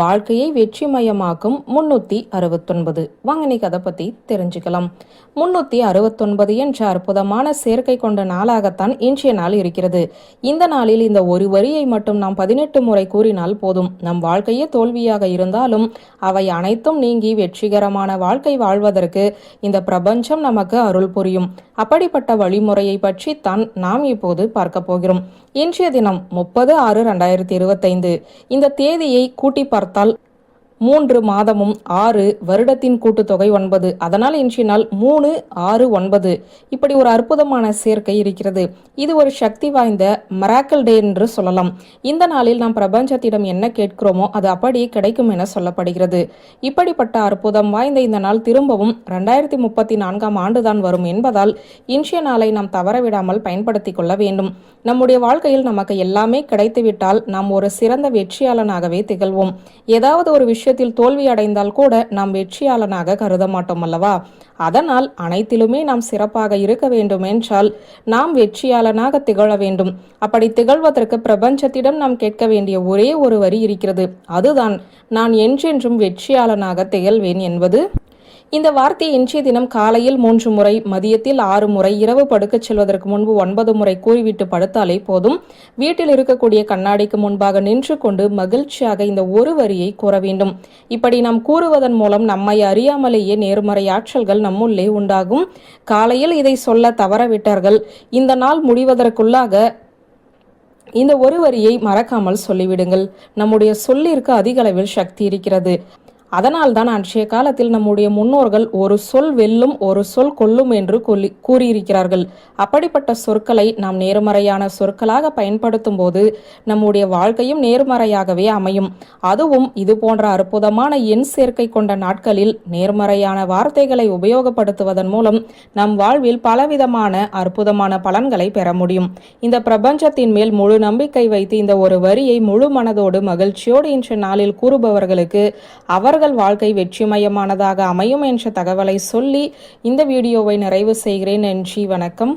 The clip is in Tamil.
வாழ்க்கையை வெற்றிமயமாக்கும் முன்னூற்றி அறுபத்தொன்பது. வாங்க இன்னைக்கு அதை பற்றி தெரிஞ்சுக்கலாம். முன்னூற்றி அறுபத்தொன்பது என்ற அற்புதமான சேர்க்கை கொண்ட நாளாகத்தான் இன்றைய நாள் இருக்கிறது. இந்த நாளில் இந்த ஒரு வரியை மட்டும் நாம் பதினெட்டு முறை கூறினால் போதும். நம் வாழ்க்கையே தோல்வியாக இருந்தாலும் அவை அனைத்தும் நீங்கி வெற்றிகரமான வாழ்க்கை வாழ்வதற்கு இந்த பிரபஞ்சம் நமக்கு அருள் புரியும். அப்படிப்பட்ட வழிமுறையை பற்றி தான் நாம் இப்போது பார்க்க போகிறோம். இன்றைய தினம் முப்பது ஆறு ரெண்டாயிரத்தி இருபத்தைந்து. இந்த தேதியை கூட்டி பார்த்தால் மூன்று மாதமும் ஆறு வருடத்தின் கூட்டுத்தொகை ஒன்பது. அதனால் இன்றினால் நாள் மூணு ஆறு ஒன்பது. இப்படி ஒரு அற்புதமான சேர்க்கை இருக்கிறது. இது ஒரு சக்தி வாய்ந்த மராக்கல் டே என்று சொல்லலாம். இந்த நாளில் நாம் பிரபஞ்சத்திடம் என்ன கேட்கிறோமோ அது அப்படியே கிடைக்கும் என சொல்லப்படுகிறது. இப்படிப்பட்ட அற்புதம் வாய்ந்த இந்த நாள் திரும்பவும் ரெண்டாயிரத்தி முப்பத்தி நான்காம் ஆண்டுதான் வரும் என்பதால் இன்றைய நாளை நாம் தவறவிடாமல் பயன்படுத்திக் கொள்ள வேண்டும். நம்முடைய வாழ்க்கையில் நமக்கு எல்லாமே கிடைத்துவிட்டால் நாம் ஒரு சிறந்த வெற்றியாளனாகவே திகழ்வோம். ஏதாவது ஒரு விஷயம் விஷயத்தில் தோல்வி அடைந்தால் கூட நாம் வெற்றியாளனாக கருத மாட்டோம் அல்லவா? அதனால் அனைத்திலுமே நாம் சிறப்பாக இருக்க வேண்டும் என்றால் நாம் வெற்றியாளனாக திகழ வேண்டும். அப்படி திகழ்வதற்கு பிரபஞ்சத்திடம் நாம் கேட்க வேண்டிய ஒரே ஒரு வரி இருக்கிறது. அதுதான் நான் என்றென்றும் வெற்றியாளனாக திகழ்வேன் என்பது. இந்த வார்த்தை இன்றைய தினம் காலையில் மூன்று முறை மதியத்தில் ஆறு முறை இரவு படுக்கச் செல்வதற்கு முன்பு ஒன்பது முறை கூறிவிட்டு படுத்தாலே போதும். வீட்டில் இருக்கக்கூடிய கண்ணாடிக்கு முன்பாக நின்று கொண்டு மகிழ்ச்சியாக இந்த ஒரு வரியை கூற வேண்டும். இப்படி நாம் கூறுவதன் மூலம் நம்மை அறியாமலேயே நேர்மறை ஆற்றல்கள் நம்முள்ளே உண்டாகும். காலையில் இதை சொல்ல தவறவிட்டார்கள். இந்த நாள் முடிவதற்குள்ளாக இந்த ஒரு வரியை மறக்காமல் சொல்லிவிடுங்கள். நம்முடைய சொல்லிற்கு அதிக அளவில் சக்தி இருக்கிறது. அதனால்தான் அன்றைய காலத்தில் நம்முடைய முன்னோர்கள் ஒரு சொல் வெல்லும் ஒரு சொல் கொல்லும் என்று கொல்லி கூறியிருக்கிறார்கள். அப்படிப்பட்ட சொற்களை நாம் நேர்மறையான சொற்களாக பயன்படுத்தும் போது நம்முடைய வாழ்க்கையும் நேர்மறையாகவே அமையும். அதுவும் இது போன்ற அற்புதமான எண் சேர்க்கை கொண்ட நாட்களில் நேர்மறையான வார்த்தைகளை உபயோகப்படுத்துவதன் மூலம் நம் வாழ்வில் பலவிதமான அற்புதமான பலன்களை பெற முடியும். இந்த பிரபஞ்சத்தின் மேல் முழு நம்பிக்கை வைத்து இந்த ஒரு வரியை முழு மனதோடு மகிழ்ச்சியோடு இன்று நாளில் கூறுபவர்களுக்கு அவர்கள் அவர்கள் வாழ்க்கை வெற்றிமயமானதாக அமையும் என்ற தகவலை சொல்லி இந்த வீடியோவை நிறைவு செய்கிறேன். நன்றி வணக்கம்.